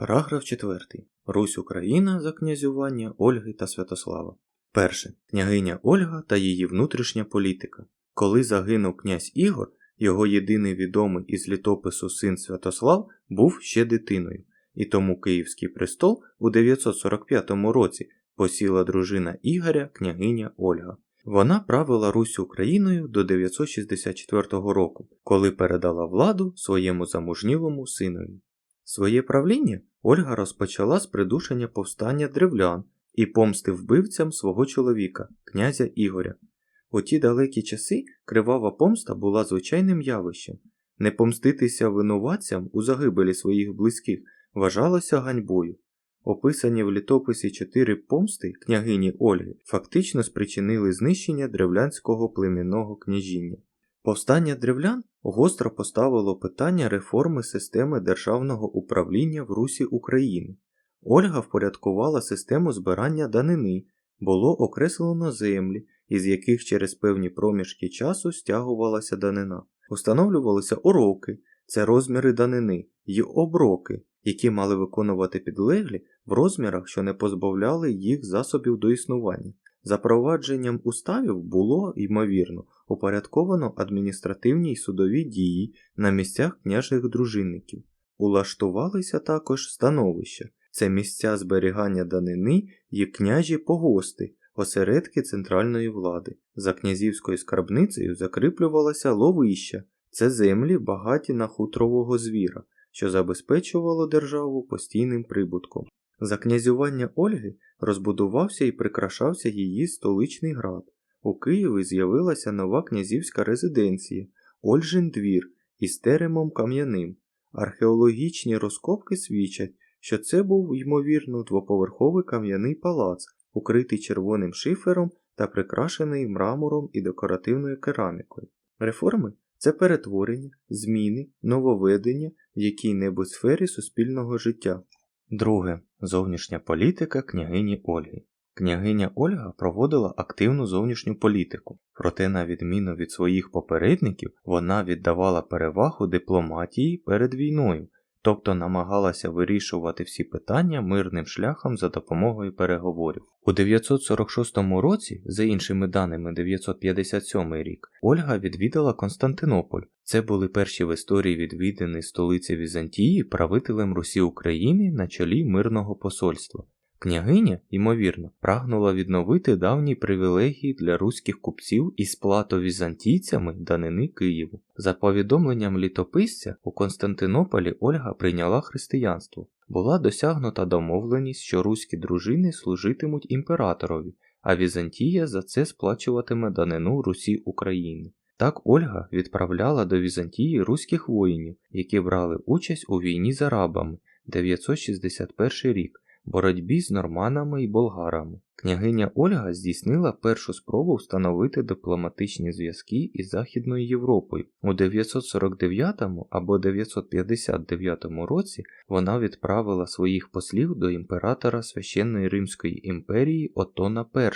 Параграф 4. Русь Україна за князювання Ольги та Святослава. Перше. Княгиня Ольга та її внутрішня політика. Коли загинув князь Ігор, його єдиний відомий із літопису син Святослав був ще дитиною, і тому Київський престол у 945 році посіла дружина Ігоря княгиня Ольга. Вона правила Русь Україною до 964 року, коли передала владу своєму замужнілому синові. Своє правління Ольга розпочала з придушення повстання древлян і помсти вбивцям свого чоловіка, князя Ігоря. У ті далекі часи кривава помста була звичайним явищем. Не помститися винуватцям у загибелі своїх близьких вважалося ганьбою. Описані в літописі чотири помсти княгині Ольги фактично спричинили знищення древлянського племінного княжіння. Повстання древлян гостро поставило питання реформи системи державного управління в Русі України. Ольга впорядкувала систему збирання данини, було окреслено землі, із яких через певні проміжки часу стягувалася данина. Установлювалися уроки, це розміри данини, й оброки, які мали виконувати підлеглі в розмірах, що не позбавляли їх засобів до існування. Запровадженням уставів було, ймовірно, упорядковано адміністративні й судові дії на місцях княжих дружинників. Улаштувалися також становища, це місця зберігання данини й княжі погости, осередки центральної влади. За князівською скарбницею закріплювалося ловища, це землі багаті на хутрового звіра, що забезпечувало державу постійним прибутком. За князювання Ольги розбудувався і прикрашався її столичний град. У Києві з'явилася нова князівська резиденція Ольжин двір із теремом кам'яним. Археологічні розкопки свідчать, що це був, ймовірно, двоповерховий кам'яний палац, укритий червоним шифером та прикрашений мрамором і декоративною керамікою. Реформи це перетворення, зміни, нововведення в якій-небудь сфері суспільного життя. Друге. Зовнішня політика княгині Ольги. Княгиня Ольга проводила активну зовнішню політику, проте, на відміну від своїх попередників, вона віддавала перевагу дипломатії перед війною, тобто намагалася вирішувати всі питання мирним шляхом за допомогою переговорів. У 946 році, за іншими даними 957 рік, Ольга відвідала Константинополь. Це були перші в історії відвідини столиці Візантії правителем Русі України на чолі мирного посольства. Княгиня, ймовірно, прагнула відновити давні привілегії для руських купців і сплату візантійцями данини Києву. За повідомленням літописця, у Константинополі Ольга прийняла християнство. Була досягнута домовленість, що руські дружини служитимуть імператорові, а Візантія за це сплачуватиме данину Русі України. Так Ольга відправляла до Візантії руських воїнів, які брали участь у війні з арабами 961 рік боротьбі з норманами і болгарами. Княгиня Ольга здійснила першу спробу встановити дипломатичні зв'язки із Західною Європою. У 949 або 959 році вона відправила своїх послів до імператора священної Римської імперії Отона І.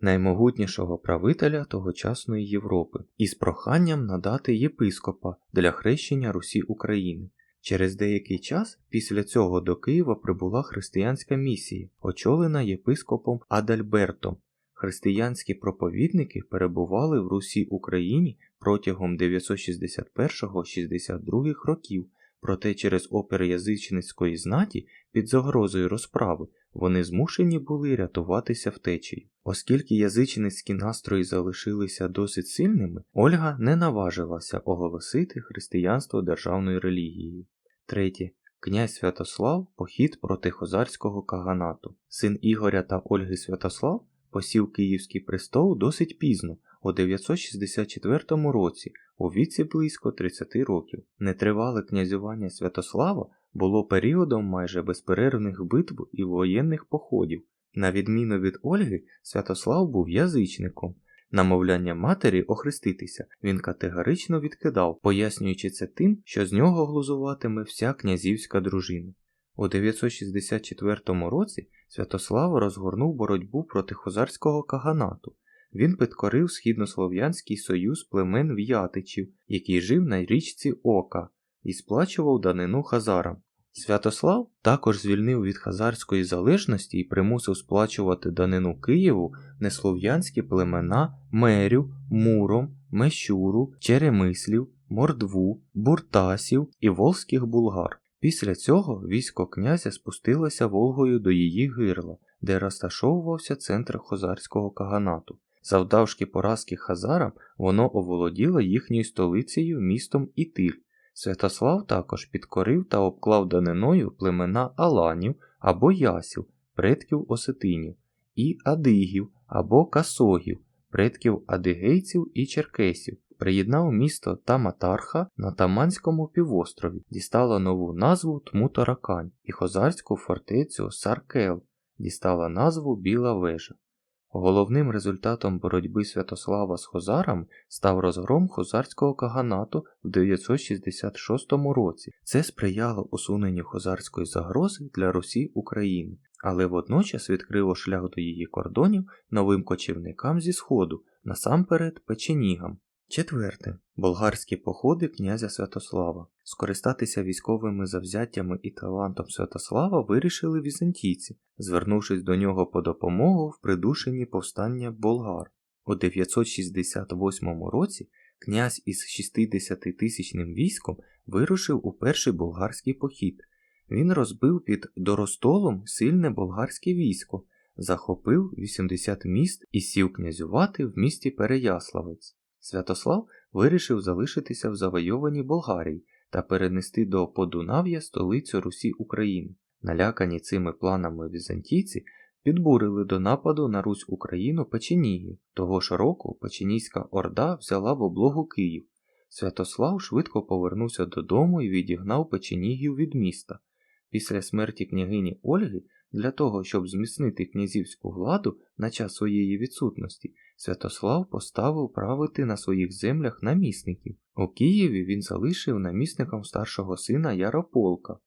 Наймогутнішого правителя тогочасної Європи, із проханням надати єпископа для хрещення Русі України. Через деякий час після цього до Києва прибула християнська місія, очолена єпископом Адальбертом. Християнські проповідники перебували в Русі Україні протягом 961-62 років, проте через опір язичницької знаті під загрозою розправи вони змушені були рятуватися втечею. Оскільки язичницькі настрої залишилися досить сильними, Ольга не наважилася оголосити християнство державною релігією. Третє. Князь Святослав похід проти Хозарського каганату. Син Ігоря та Ольги Святослав посів Київський престол досить пізно, у 964 році, у віці близько 30 років. Нетривале князювання Святослава було періодом майже безперервних битв і воєнних походів. На відміну від Ольги, Святослав був язичником. Намовляння матері охреститися він категорично відкидав, пояснюючи це тим, що з нього глузуватиме вся князівська дружина. У 964 році Святослав розгорнув боротьбу проти хозарського каганату. Він підкорив східнослов'янський союз племен в'ятичів, який жив на річці Ока, і сплачував данину хазарам. Святослав також звільнив від хазарської залежності і примусив сплачувати данину Києву неслов'янські племена Мерю, Муром, Мещуру, Черемислів, Мордву, Буртасів і волзьких булгар. Після цього військо князя спустилося Волгою до її гирла, де розташовувався центр хозарського каганату. Завдавшки поразки хазарам, воно оволоділо їхньою столицею містом Ітиль. Святослав також підкорив та обклав даниною племена Аланів або Ясів, предків Осетинів, і Адигів або Касогів, предків адигейців і черкесів. Приєднав місто Таматарха на Таманському півострові, дістало нову назву Тмутаракань і хозарську фортецю Саркел, дістала назву Біла Вежа. Головним результатом боротьби Святослава з Хозаром став розгром хозарського каганату в 966 році. Це сприяло усуненню хозарської загрози для Русі України, але водночас відкрило шлях до її кордонів новим кочівникам зі Сходу, насамперед печенігам. Четверте. Болгарські походи князя Святослава. Скористатися військовими завзяттями і талантом Святослава вирішили візантійці, звернувшись до нього по допомогу в придушенні повстання болгар. У 968 році князь із 60-тисячним військом вирушив у перший болгарський похід. Він розбив під Доростолом сильне болгарське військо, захопив 80 міст і сів князювати в місті Переяславець. Святослав вирішив залишитися в завойованій Болгарії та перенести до Подунав'я столицю Русі України. Налякані цими планами візантійці підбурили до нападу на Русь Україну печенігів. Того ж року Печенійська орда взяла в облогу Київ. Святослав швидко повернувся додому і відігнав печенігів від міста. Після смерті княгині Ольги для того, щоб зміцнити князівську владу на час своєї відсутності, Святослав поставив правити на своїх землях намісників. У Києві він залишив намісником старшого сина Ярополка,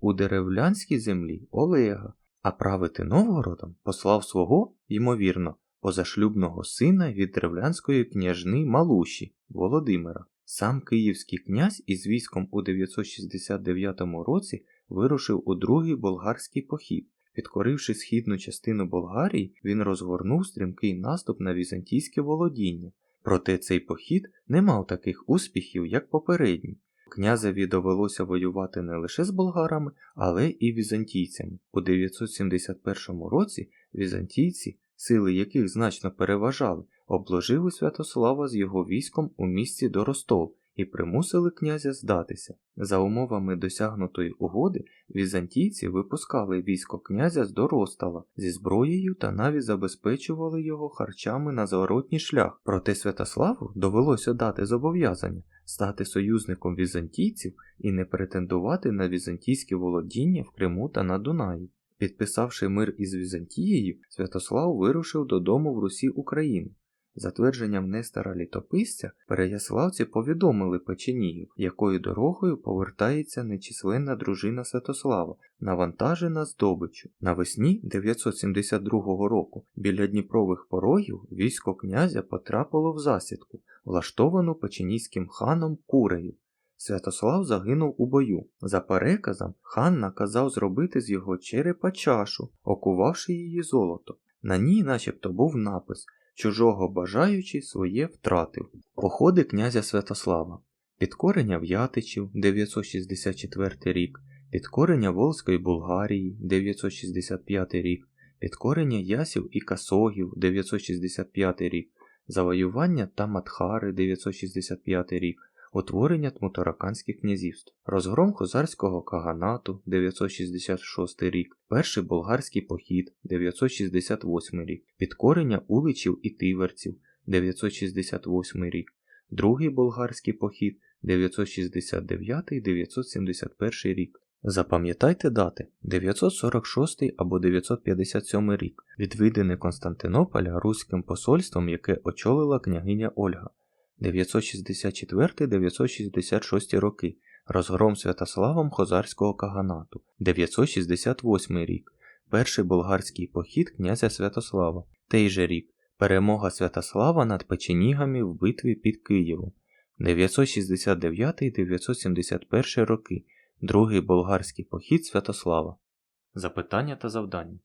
у деревлянській землі Олега, а правити Новгородом послав свого, ймовірно, позашлюбного сина від древлянської княжни Малуші Володимира. Сам київський князь із військом у 969 році вирушив у другий болгарський похід. Підкоривши східну частину Болгарії, він розгорнув стрімкий наступ на візантійське володіння. Проте цей похід не мав таких успіхів, як попередній. Князеві довелося воювати не лише з болгарами, але і візантійцями. У 971 році візантійці, сили яких значно переважали, обложили Святослава з його військом у місті Доростол і примусили князя здатися. За умовами досягнутої угоди візантійці випускали військо князя з Доростала зі зброєю та навіть забезпечували його харчами на зворотній шлях. Проте Святославу довелося дати зобов'язання стати союзником візантійців і не претендувати на візантійське володіння в Криму та на Дунаї. Підписавши мир із Візантією, Святослав вирушив додому в Русі України. За твердженням Нестора Літописця, переяславці повідомили Печенігів, якою дорогою повертається нечисленна дружина Святослава, навантажена здобиччю. Навесні 972 року біля Дніпрових порогів військо князя потрапило в засідку, влаштовану печенійським ханом Курею. Святослав загинув у бою. За переказом, хан наказав зробити з його черепа чашу, окувавши її золото. На ній, начебто, був напис чужого бажаючи своє втратив. Походи князя Святослава, підкорення В'ятичів 964 рік, підкорення Волзької Булгарії 965 рік, підкорення Ясів і Касогів 965 рік, завоювання Таматхари 965 рік. Утворення Тмутараканських князівств, розгром Хозарського каганату 966 рік, перший болгарський похід 968 рік, підкорення уличів і тиверців 968 рік, другий болгарський похід 969-971 рік. Запам'ятайте дати 946 або 957 рік, відвідини Константинополя Руським посольством, яке очолила княгиня Ольга. 964-966 роки. Розгром Святославом Хозарського каганату, 968 рік, перший болгарський похід князя Святослава, той же рік, перемога Святослава над печенігами в битві під Києвом, 969-971 роки, Другий болгарський похід Святослава. Запитання та завдання.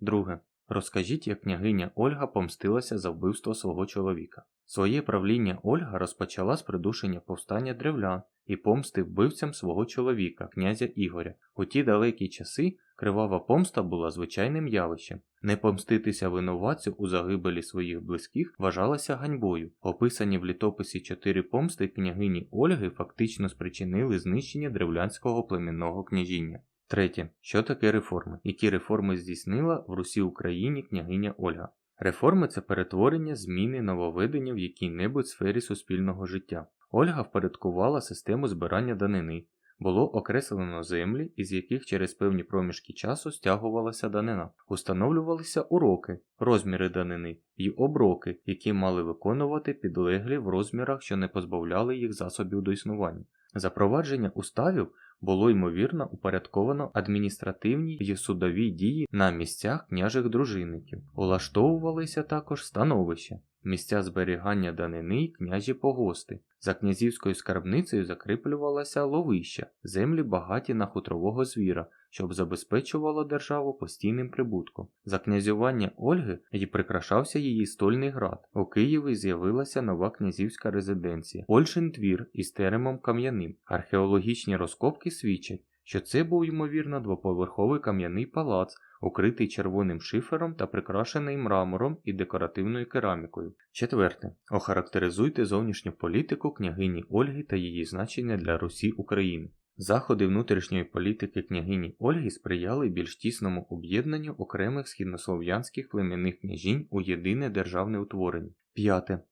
Друге. Розкажіть, як княгиня Ольга помстилася за вбивство свого чоловіка. Своє правління Ольга розпочала з придушення повстання древлян і помсти вбивцям свого чоловіка, князя Ігоря. У ті далекі часи кривава помста була звичайним явищем. Не помститися винуватцю у загибелі своїх близьких вважалося ганьбою. Описані в літописі чотири помсти княгині Ольги фактично спричинили знищення древлянського племінного княжіння. Третє. Що таке реформи? Які реформи здійснила в Русі Україні княгиня Ольга? Реформи це перетворення, зміни, нововведення в якій-небудь сфері суспільного життя. Ольга впорядкувала систему збирання данини. Було окреслено землі, із яких через певні проміжки часу стягувалася данина. Установлювалися уроки, розміри данини і оброки, які мали виконувати підлеглі в розмірах, що не позбавляли їх засобів до існування. Запровадження уставів було ймовірно упорядковано адміністративні й судові дії на місцях княжих дружинників, улаштовувалися також становища, місця зберігання данини й княжі погости. За князівською скарбницею закріплювалася ловища, землі багаті на хутрового звіра, щоб забезпечувало державу постійним прибутком. За князювання Ольги й прикрашався її стольний град. У Києві з'явилася нова князівська резиденція Ольшин двір із теремом кам'яним. Археологічні розкопки свідчать, що це був ймовірно двоповерховий кам'яний палац, укритий червоним шифером та прикрашений мрамором і декоративною керамікою. Четверте. Охарактеризуйте зовнішню політику княгині Ольги та її значення для Русі України. Заходи внутрішньої політики княгині Ольги сприяли більш тісному об'єднанню окремих східнослов'янських племінних княжінь у єдине державне утворення. П'яте.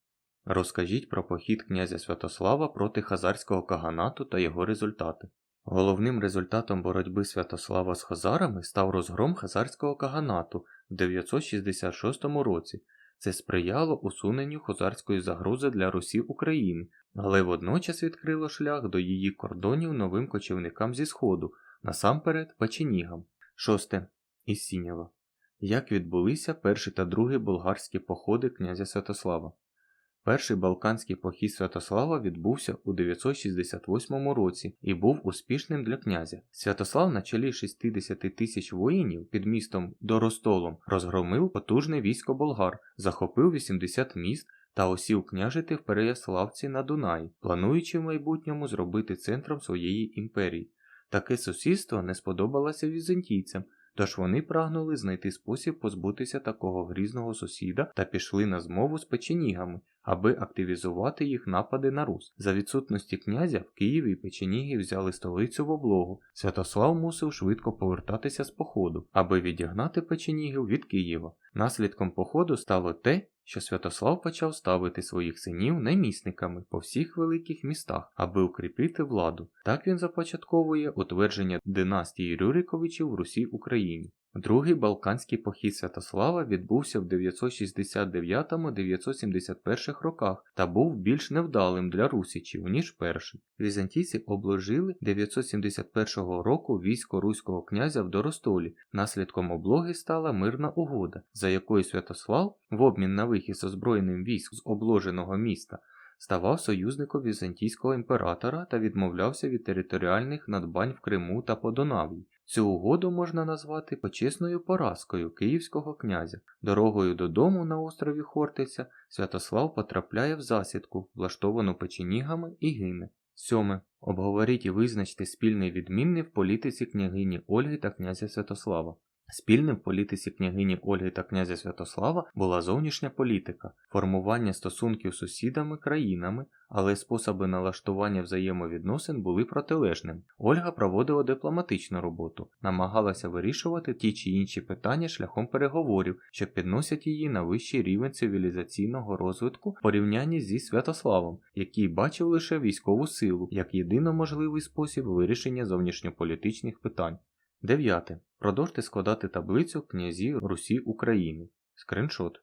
Розкажіть про похід князя Святослава проти хазарського каганату та його результати. Головним результатом боротьби Святослава з хазарами став розгром хазарського каганату в 966 році. Це сприяло усуненню хозарської загрози для Русі України, але водночас відкрило шлях до її кордонів новим кочівникам зі Сходу, насамперед печенігам. Шосте. Ісінєва. Як відбулися перший та другий болгарські походи князя Святослава? Перший балканський похід Святослава відбувся у 968 році і був успішним для князя. Святослав на чолі 60 тисяч воїнів під містом Доростолом розгромив потужне військо болгар, захопив 80 міст та осів княжити в Переяславці на Дунаї, плануючи в майбутньому зробити центром своєї імперії. Таке сусідство не сподобалося візантійцям. Тож вони прагнули знайти спосіб позбутися такого грізного сусіда та пішли на змову з печенігами, аби активізувати їх напади на Рус. За відсутності князя в Києві печеніги взяли столицю в облогу. Святослав мусив швидко повертатися з походу, аби відігнати печенігів від Києва. Наслідком походу стало те, що Святослав почав ставити своїх синів намісниками по всіх великих містах, аби укріпити владу. Так він започатковує утвердження династії Рюриковичів в Русі Україні. Другий Балканський похід Святослава відбувся в 969-971 роках та був більш невдалим для русичів, ніж перший. Візантійці обложили 971 року військо руського князя в Доростолі. Наслідком облоги стала мирна угода, за якою Святослав, в обмін на вихід з озброєним військ з обложеного міста, ставав союзником візантійського імператора та відмовлявся від територіальних надбань в Криму та Подонав'ї. Цю угоду можна назвати почесною поразкою київського князя. Дорогою додому на острові Хортиця Святослав потрапляє в засідку, влаштовану печенігами і гине. Сьоме. Обговоріть і визначте спільний відмінний в політиці княгині Ольги та князя Святослава. Спільним в політиці княгині Ольги та князя Святослава була зовнішня політика, формування стосунків з сусідами країнами, але способи налаштування взаємовідносин були протилежними. Ольга проводила дипломатичну роботу, намагалася вирішувати ті чи інші питання шляхом переговорів, що підносять її на вищий рівень цивілізаційного розвитку в порівнянні зі Святославом, який бачив лише військову силу як єдино можливий спосіб вирішення зовнішньополітичних питань. Дев'яте. Продовжте складати таблицю князі Русі України. Скриншот.